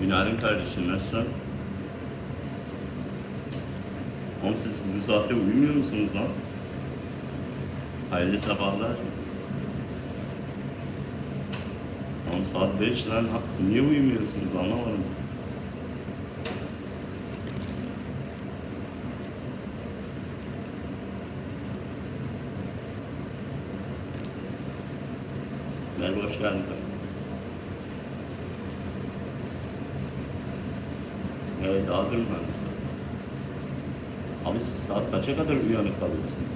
Günaydın kardeşim nasılsın? Oğlum siz bu saatte uyumuyor musunuz lan? Hayırlı sabahlar. Oğlum saat 5 lan. Niye uyumuyorsunuz anlamadım siz. Merhaba hoş geldin. Daha durmadınız. Abi siz saat kaça kadar uyanık kalıyorsunuz?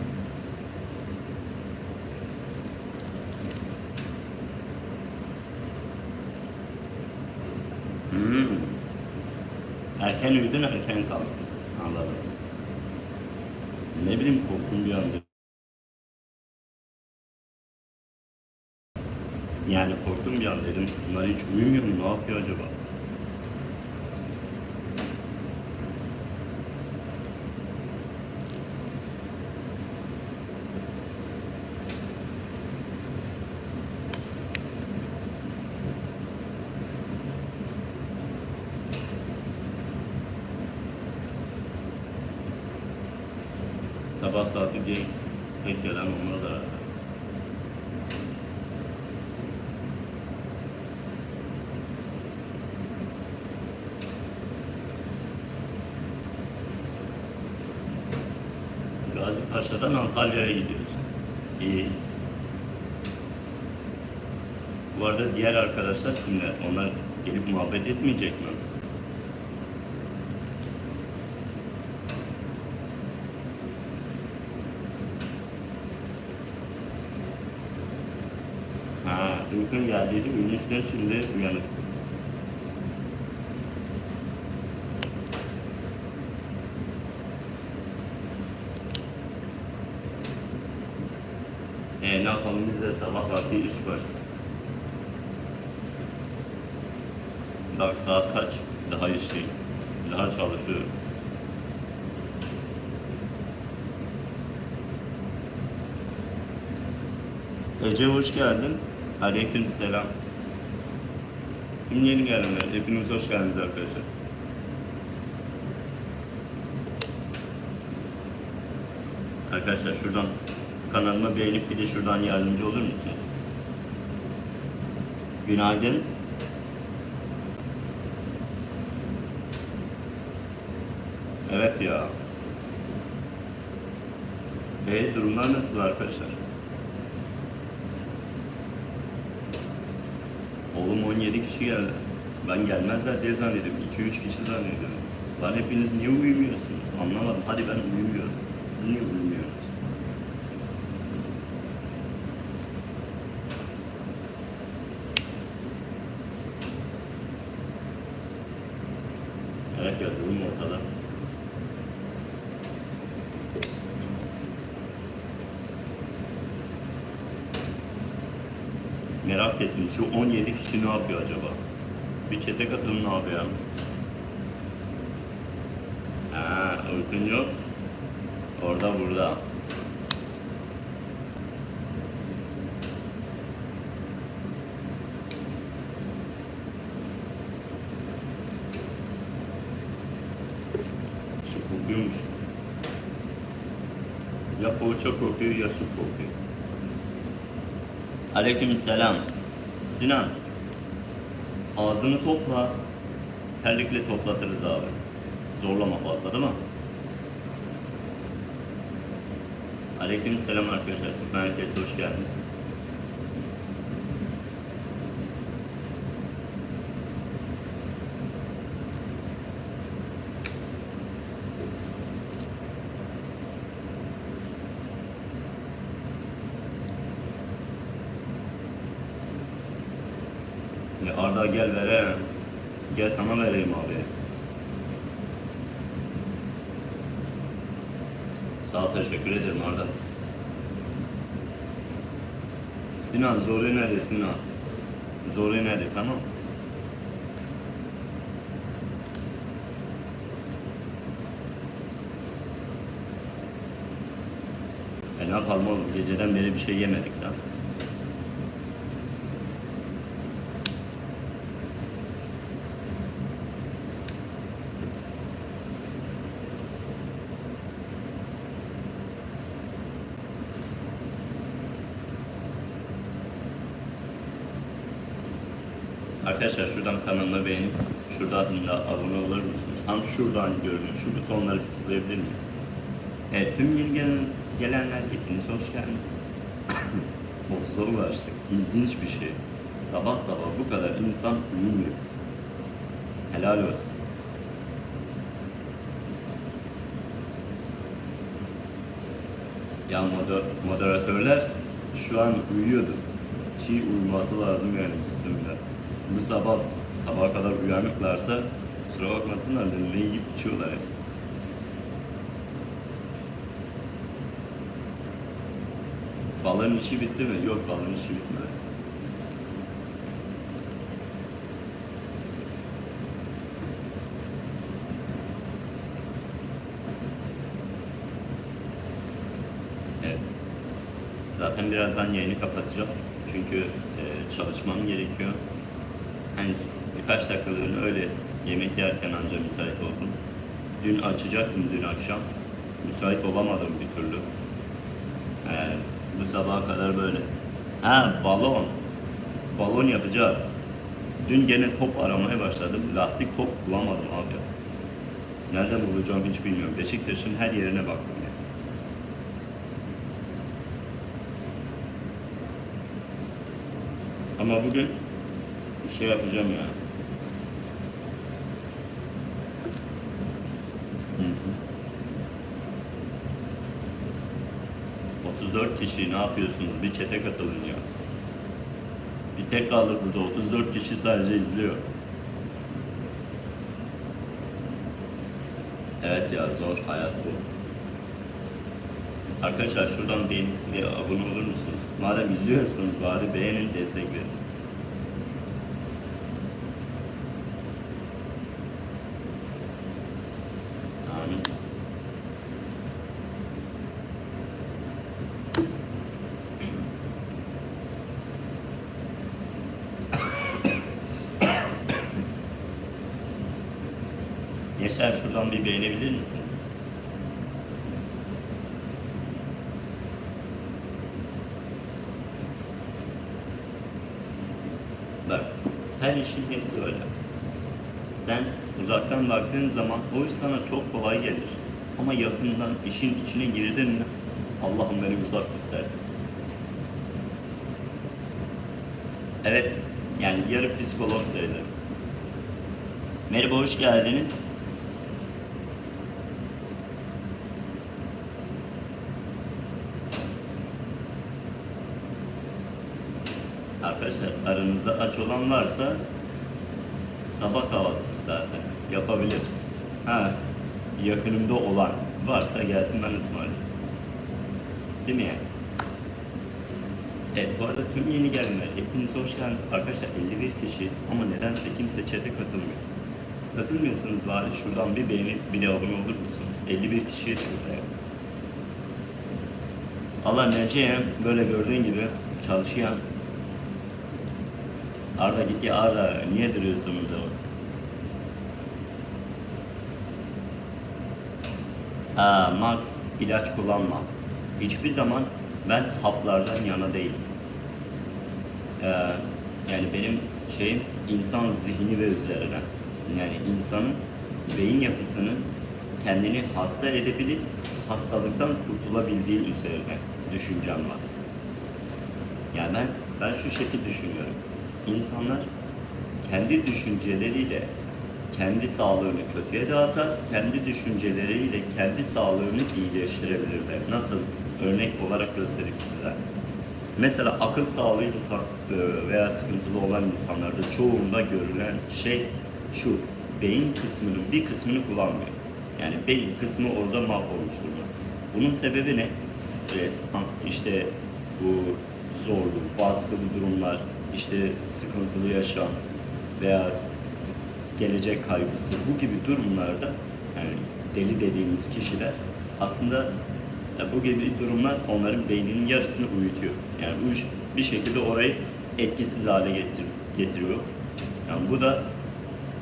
Hmm. Erken uyudun erken kalktın. Anladım. Ne bileyim korktum bir anda. Yani korktum bir an dedim. Bunlar hiç uyumuyor mu? Ne yapıyor acaba? Sabah saati diye pek gelen olmaz herhalde. Gazi Paşa'dan Antalya'ya gidiyorsun. İyi. Bu arada diğer arkadaşlar kimler? Onlar gelip muhabbet etmeyecek mi? Uykun geldiydi, uyumuştun şimdi uyanıksın. E ne yapalım biz sabah vakti iş var. Bak saat kaç? Daha işteyim. Daha çalışıyorum. Ece hoş geldin. Aleyküm selam. Kim yeni gelenler? Hepiniz hoş geldiniz arkadaşlar. Arkadaşlar şuradan kanalıma beğenip bir de şuradan yardımcı olur musunuz? Günaydın. Evet ya. E durumlar nasıl arkadaşlar? Oğlum 17 kişi geldi. Ben gelmezler diye zannediyorum. 2-3 kişi zannediyorum. Lan hepiniz niye uyumuyorsunuz? Anlamadım. Hadi ben uyumuyorum. Siz niye uyumuyorsunuz? Evet ya durum ortada. Merak ettim şu 17 kişi ne yapıyor acaba? Bir çete katılın abi ya. Ha, uykun yok. Orada burada. Su kokuyormuş. Ya poğaça kokuyor ya su kokuyor. Aleyküm selam. Sinan. Ağzını topla. Terlikle toplatırız abi. Zorlama fazla değil mi? Aleyküm selam arkadaşlar. Herkes hoş geldiniz. Ya Arda gel vere. Gel sana vereyim abi. Sağ ol teşekkür ederim Arda. Sinan Zori nerede Sinan? Zori nerede tamam. E ne yapalım oğlum geceden beri bir şey yemedik lan. Arkadaşlar şuradan kanalıma beğenip şuradan da abone olur musunuz? Tam şuradan görünün. Şu butonları tıklayabilir miyiz? Evet tüm yeni gelen, gelenler hepiniz hoş geldiniz. 30'a ulaştık. İlginç bir şey. Sabah sabah bu kadar insan uyumuyor. Helal olsun. Ya moder moderatörler şu an uyuyordu. Ki uyuması lazım yani kesinlikle. Bu sabah sabaha kadar uyanıklarsa kusura bakmasınlar ne yiyip içiyorlar ya. Balığın işi bitti mi? Yok balığın işi bitmedi. Evet. Zaten birazdan yayını kapatacağım. Çünkü e, çalışmam gerekiyor. Hani birkaç dakikalığına öyle yemek yerken anca müsait oldum. Dün açacaktım dün akşam. Müsait olamadım bir türlü. E, bu sabaha kadar böyle. Ha balon. Balon yapacağız. Dün gene top aramaya başladım. Lastik top bulamadım abi. Nereden bulacağım hiç bilmiyorum. Beşiktaş'ın her yerine baktım ya. Ama bugün bir şey yapacağım ya. Hı hı. 34 kişi ne yapıyorsunuz? Bir çete katılın ya. Bir tek kaldı burada. 34 kişi sadece izliyor. Evet ya zor hayat bu. Arkadaşlar şuradan beğenip abone olur musunuz? Madem izliyorsunuz bari beğenin destek verin. Beğenebilir misiniz? Bak, her işin hepsi öyle. Sen uzaktan baktığın zaman o iş sana çok kolay gelir. Ama yakından işin içine girdin mi Allah'ım beni uzak tut dersin. Evet, yani yarı psikolog sayılır. Merhaba, hoş geldiniz. Arkadaşlar aranızda aç olan varsa sabah kahvaltısı zaten yapabilir. Ha yakınımda olan varsa gelsin ben ısmarlayayım. Değil mi yani? Evet bu arada tüm yeni gelenler hepiniz hoş geldiniz. Arkadaşlar 51 kişiyiz ama nedense kimse chat'e katılmıyor. Katılmıyorsanız bari şuradan bir beğenip bir de abone olur musunuz? 51 kişiye şurada ya. Allah Nece'ye böyle gördüğün gibi çalışan Arda git ya Arda niye duruyorsun burada? Ha, Max ilaç kullanma. Hiçbir zaman ben haplardan yana değilim. Ee, yani benim şeyim insan zihni ve üzerine. Yani insanın beyin yapısının kendini hasta edebilip hastalıktan kurtulabildiği üzerine düşüncem var. Yani ben ben şu şekilde düşünüyorum. İnsanlar kendi düşünceleriyle kendi sağlığını kötüye dağıtar, kendi düşünceleriyle kendi sağlığını iyileştirebilirler. Nasıl? Örnek olarak göstereyim size. Mesela akıl sağlığı e, veya sıkıntılı olan insanlarda çoğunda görülen şey şu. Beyin kısmının bir kısmını kullanmıyor. Yani beyin kısmı orada mahvolmuş durumda. Bunun sebebi ne? Stres, işte bu zorluk, baskılı durumlar, işte sıkıntılı yaşam veya gelecek kaygısı bu gibi durumlarda yani deli dediğimiz kişiler aslında bu gibi durumlar onların beyninin yarısını uyutuyor. Yani bu bir şekilde orayı etkisiz hale getir, getiriyor. Yani bu da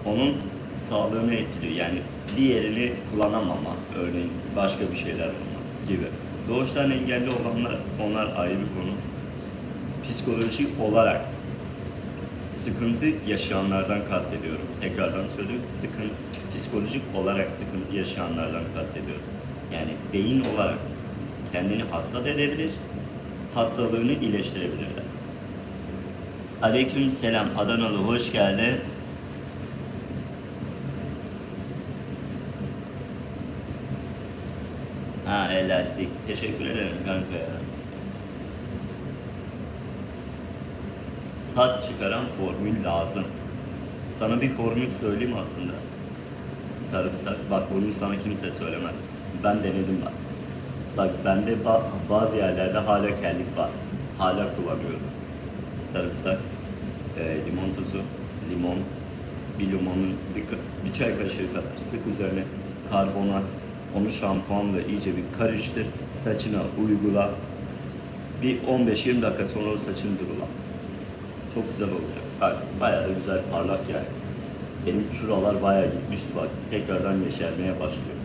onun sağlığını etkiliyor. Yani diğerini kullanamama, örneğin başka bir şeyler olma gibi. Doğuştan engelli olanlar onlar ayrı bir konu. Psikolojik olarak sıkıntı yaşayanlardan kastediyorum. Tekrardan söylüyorum. Sıkıntı, psikolojik olarak sıkıntı yaşayanlardan kastediyorum. Yani beyin olarak kendini hasta edebilir, hastalığını iyileştirebilirler. Aleyküm selam Adanalı hoş geldin. Ha helallik. Teşekkür ederim kanka ya. Saç çıkaran formül lazım. Sana bir formül söyleyeyim aslında. Sarımsak. Bak bunu sana kimse söylemez. Ben denedim bak. Bak bende ba- bazı yerlerde hala kellik var. Hala kullanıyorum. Sarımsak, e, limon tuzu, limon, bir limonun bir, bir çay kaşığı kadar sık üzerine karbonat, onu şampuanla iyice bir karıştır, saçına uygula. Bir 15-20 dakika sonra o saçın durula. Çok güzel olacak. Bak bayağı güzel parlak yani. Benim şuralar bayağı gitmişti bak. Tekrardan yeşermeye başlıyor.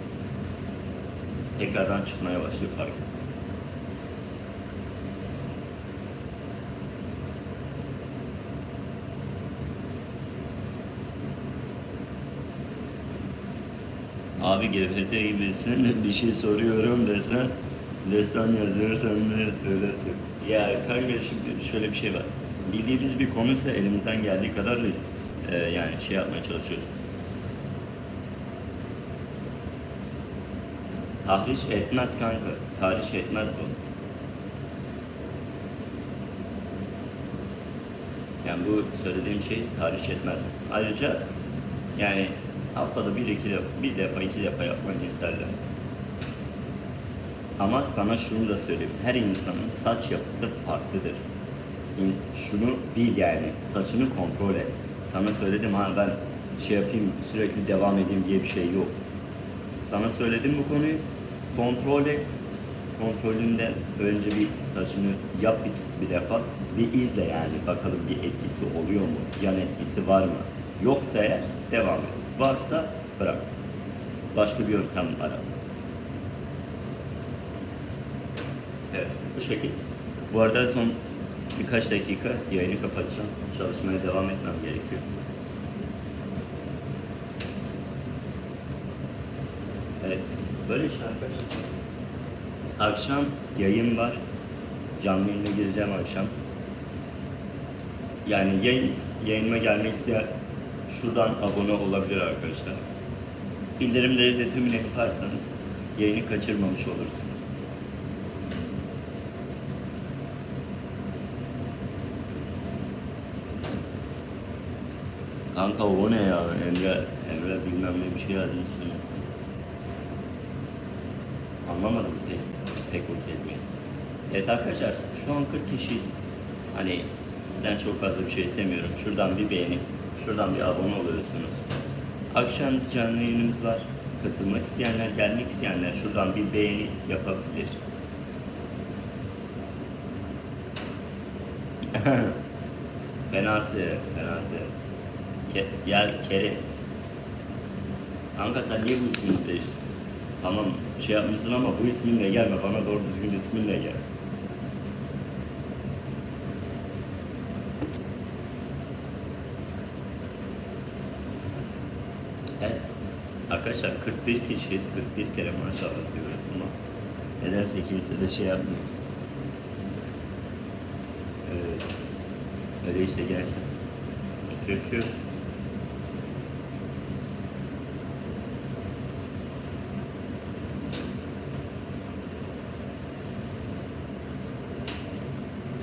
Tekrardan çıkmaya başlıyor fark. Abi GFT gibisin bir şey soruyorum desen destan yazıyorsan ne öylesin. Ya kanka şimdi şöyle bir şey var. Bildiğimiz bir konuysa elimizden geldiği kadar e, yani şey yapmaya çalışıyoruz. Tahriş etmez kanka. Tahriş etmez bu. Yani bu söylediğim şey tahriş etmez. Ayrıca yani haftada bir iki defa, bir defa iki defa yapman yeterli. Ama sana şunu da söyleyeyim. Her insanın saç yapısı farklıdır. Şunu bil yani. Saçını kontrol et. Sana söyledim ha ben şey yapayım sürekli devam edeyim diye bir şey yok. Sana söyledim bu konuyu. Kontrol et. Kontrolünde önce bir saçını yap bir, bir defa. Bir izle yani. Bakalım bir etkisi oluyor mu? Yan etkisi var mı? Yoksa eğer devam et. Varsa bırak. Başka bir yöntem ara. Evet, bu şekil. Bu arada son birkaç dakika yayını kapatacağım. Çalışmaya devam etmem gerekiyor. Evet, böyle şey arkadaşlar. Akşam yayın var. Canlı yayına gireceğim akşam. Yani yayın, yayınıma gelmek isteyen şuradan abone olabilir arkadaşlar. Bildirimleri de tümünü yaparsanız yayını kaçırmamış olursunuz. Kanka o ne ya? Emre, Emre bilmem ne bir şey yazmışsın. Anlamadım pek, pek o kelimeyi. Evet arkadaşlar şu an 40 kişiyiz. Hani sen çok fazla bir şey istemiyorum. Şuradan bir beğeni, şuradan bir abone oluyorsunuz. Akşam canlı yayınımız var. Katılmak isteyenler, gelmek isteyenler şuradan bir beğeni yapabilir. Fenası, fenası. Ke gel Kerim. Kanka sen niye bu ismini değiştirdin? Tamam şey yapmışsın ama bu isminle gelme. Bana doğru düzgün isminle gel. Evet. Arkadaşlar 41 kişiyiz. 41 kere maşallah diyoruz ama nedense kimse de şey yapmıyor. Evet. Öyle işte gerçekten. Öpüyor.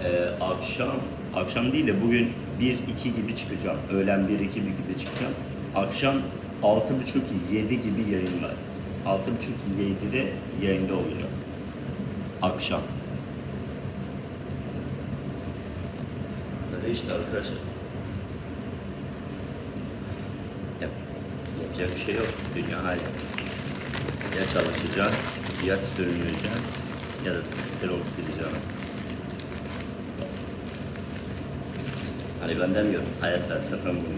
Ee, akşam, akşam değil de bugün 1-2 gibi çıkacağım. Öğlen 1-2 gibi çıkacağım. Akşam 6.30-7 gibi yayın var. 6.30-7'de yayında olacağım. Akşam. Böyle işte arkadaşlar. Yap, yapacak bir şey yok. Dünya hali. Ya çalışacağım, ya sürüneceğim, ya da siktir olup gideceğim. Hani ben demiyorum, hayat felsefem bunu.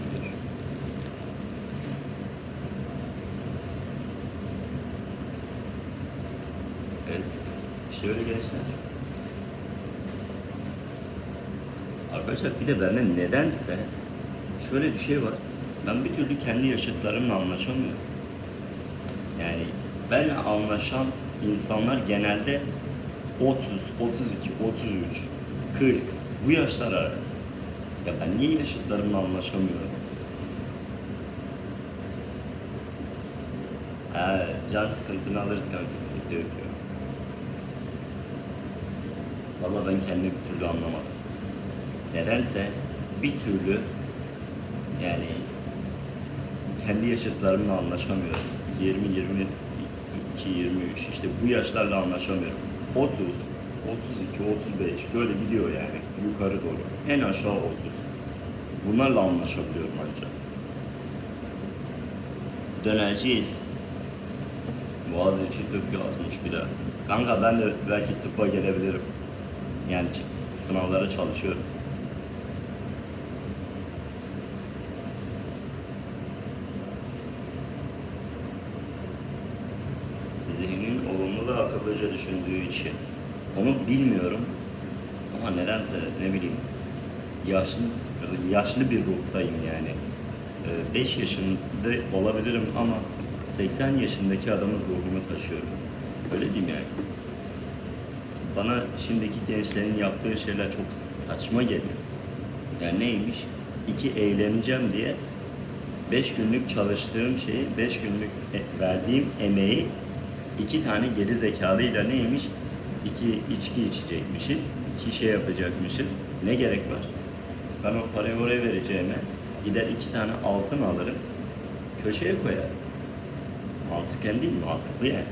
Evet, işte öyle gençler. Arkadaşlar bir de bende nedense şöyle bir şey var. Ben bir türlü kendi yaşıtlarımla anlaşamıyorum. Yani benimle anlaşan insanlar genelde 30, 32, 33, 40 bu yaşlar arası. Ya ben niye yaşıtlarımla anlaşamıyorum? Ha, can sıkıntını alırız kanka yok ya. Valla ben kendimi bir türlü anlamadım. Nedense bir türlü yani kendi yaşıtlarımla anlaşamıyorum. 20, 22, 23 işte bu yaşlarla anlaşamıyorum. 30, 32, 35 böyle gidiyor yani yukarı doğru. En aşağı 30. Bunlarla anlaşabiliyorum ancak. Dönerciyiz. Boğaziçi tıp yazmış bir de. Kanka ben de belki tıbba gelebilirim. Yani sınavlara çalışıyorum. Zihnin olumlu ve akıllıca düşündüğü için. Onu bilmiyorum. Ama nedense ne bileyim yaşlı yaşlı bir ruhtayım yani. 5 yaşında olabilirim ama 80 yaşındaki adamın ruhunu taşıyorum. Öyle diyeyim yani. Bana şimdiki gençlerin yaptığı şeyler çok saçma geliyor. Yani neymiş? İki eğleneceğim diye 5 günlük çalıştığım şeyi, 5 günlük e- verdiğim emeği iki tane geri zekalıyla neymiş? İki içki içecekmişiz, iki şey yapacakmışız. Ne gerek var? Ben o parayı oraya vereceğime gider iki tane altın alırım, köşeye koyarım. Mantıken değil mi? Mantıklı yani.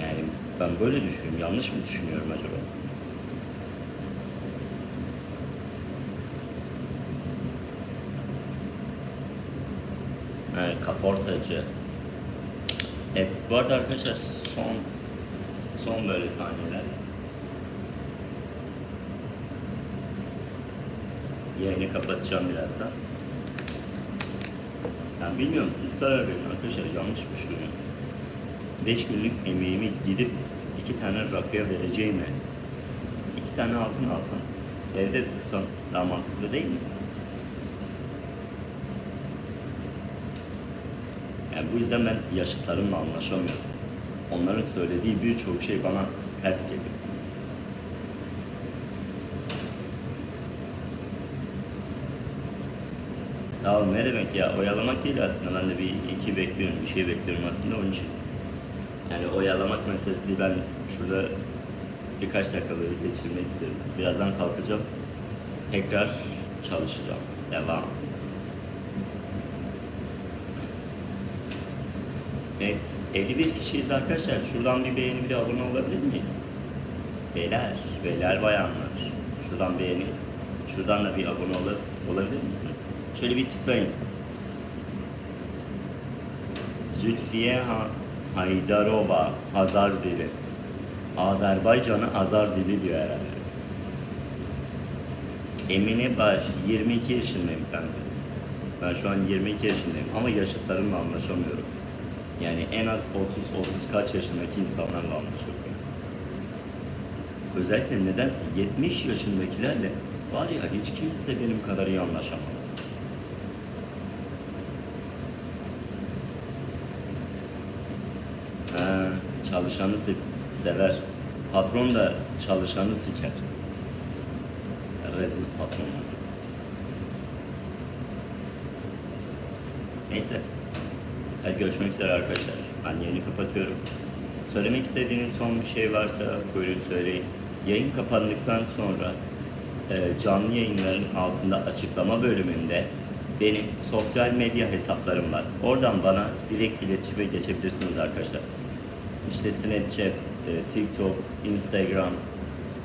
Yani ben böyle düşünüyorum. Yanlış mı düşünüyorum acaba? Evet, kaportacı. Evet, bu arada arkadaşlar son son böyle saniyeler. Yayını kapatacağım birazdan. Ben bilmiyorum siz karar verin arkadaşlar yanlış mı düşünüyorum? 5 günlük emeğimi gidip iki tane rakıya vereceğime iki tane altın alsam evde tutsam daha mantıklı değil mi? Yani bu yüzden ben yaşıtlarımla anlaşamıyorum. Onların söylediği birçok şey bana ters geliyor. Ya ne demek ya oyalamak değil aslında ben de bir iki bekliyorum bir şey bekliyorum aslında onun için. Yani oyalamak meselesi değil ben şurada birkaç dakika geçirmek istiyorum. Birazdan kalkacağım. Tekrar çalışacağım. Devam. Evet, 51 kişiyiz arkadaşlar. Şuradan bir beğeni bir abone olabilir miyiz? Beyler, beyler bayanlar. Şuradan beğeni, şuradan da bir abone ol olabilir misiniz? Şöyle bir tıklayın. Zülfiye Ha- Haydarova, Hazar dili. Azerbaycan'ı Azar dili diyor herhalde. Emine Baş, 22 yaşındayım ben. Ben şu an 22 yaşındayım ama yaşıtlarımla anlaşamıyorum. Yani en az 30-30 kaç yaşındaki insanlarla anlaşıyorum. Özellikle nedense 70 yaşındakilerle var ya hiç kimse benim kadar iyi anlaşamaz. Ha, çalışanı se- sever. Patron da çalışanı siker. Rezil patronlar. Neyse. Hadi görüşmek üzere arkadaşlar. Ben yayını kapatıyorum. Söylemek istediğiniz son bir şey varsa buyurun söyleyin. Yayın kapandıktan sonra e, canlı yayınların altında açıklama bölümünde benim sosyal medya hesaplarım var. Oradan bana direkt iletişime geçebilirsiniz arkadaşlar. İşte Snapchat, e, TikTok, Instagram,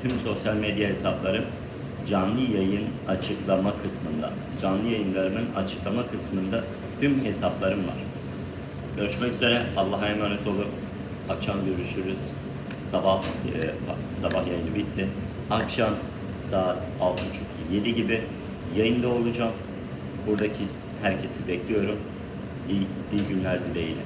tüm sosyal medya hesaplarım canlı yayın açıklama kısmında. Canlı yayınlarımın açıklama kısmında tüm hesaplarım var. Görüşmek üzere. Allah'a emanet olun. Akşam görüşürüz. Sabah e, sabah yayını bitti. Akşam saat 6.30-7 gibi yayında olacağım. Buradaki herkesi bekliyorum. İyi, iyi günler dileğiyle.